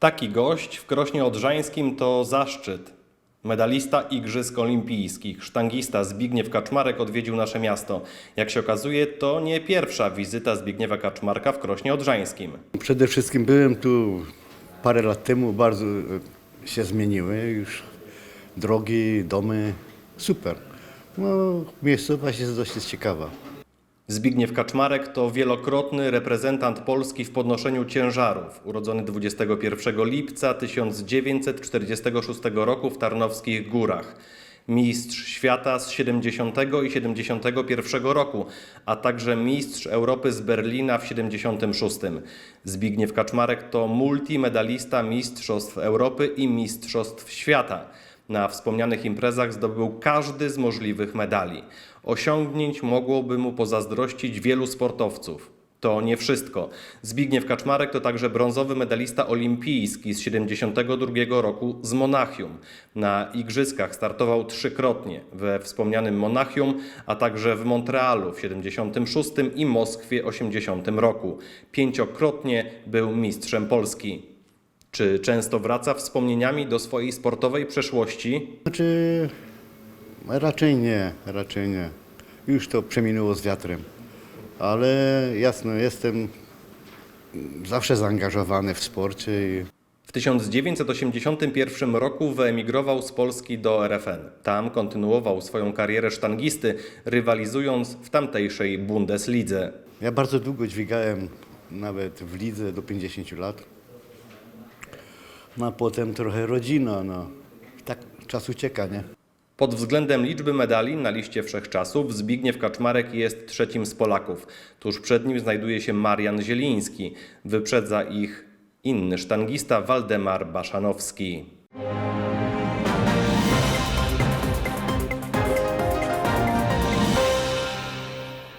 Taki gość w Krośnie Odrzańskim to zaszczyt. Medalista Igrzysk Olimpijskich, sztangista Zbigniew Kaczmarek odwiedził nasze miasto. Jak się okazuje, to nie pierwsza wizyta Zbigniewa Kaczmarka w Krośnie Odrzańskim. Przede wszystkim byłem tu parę lat temu, bardzo e, się zmieniły już drogi, domy, super. No, miejscowość jest dość ciekawa. Zbigniew Kaczmarek to wielokrotny reprezentant Polski w podnoszeniu ciężarów. Urodzony 21 lipca 1946 roku w Tarnowskich Górach. Mistrz świata z 70 i 71 roku, a także mistrz Europy z Berlina w 76. Zbigniew Kaczmarek to multimedalista Mistrzostw Europy i Mistrzostw Świata. Na wspomnianych imprezach zdobył każdy z możliwych medali. Osiągnięć mogłoby mu pozazdrościć wielu sportowców. To nie wszystko. Zbigniew Kaczmarek to także brązowy medalista olimpijski z 72 roku z Monachium. Na igrzyskach startował trzykrotnie we wspomnianym Monachium, a także w Montrealu w 76 i Moskwie 80 roku. Pięciokrotnie był mistrzem Polski. Czy często wraca wspomnieniami do swojej sportowej przeszłości? Znaczy, raczej nie, raczej nie. Już to przeminęło z wiatrem. Ale jasno, jestem zawsze zaangażowany w sporcie i W 1981 roku wyemigrował z Polski do RFN. Tam kontynuował swoją karierę sztangisty, rywalizując w tamtejszej Bundeslidze. ja bardzo długo dźwigałem nawet w lidze do 50 lat. No a potem trochę rodzina, no. Tak czas ucieka, nie? Pod względem liczby medali na liście wszechczasów Zbigniew Kaczmarek jest trzecim z Polaków. Tuż przed nim znajduje się Marian Zieliński. Wyprzedza ich inny sztangista Waldemar Baszanowski.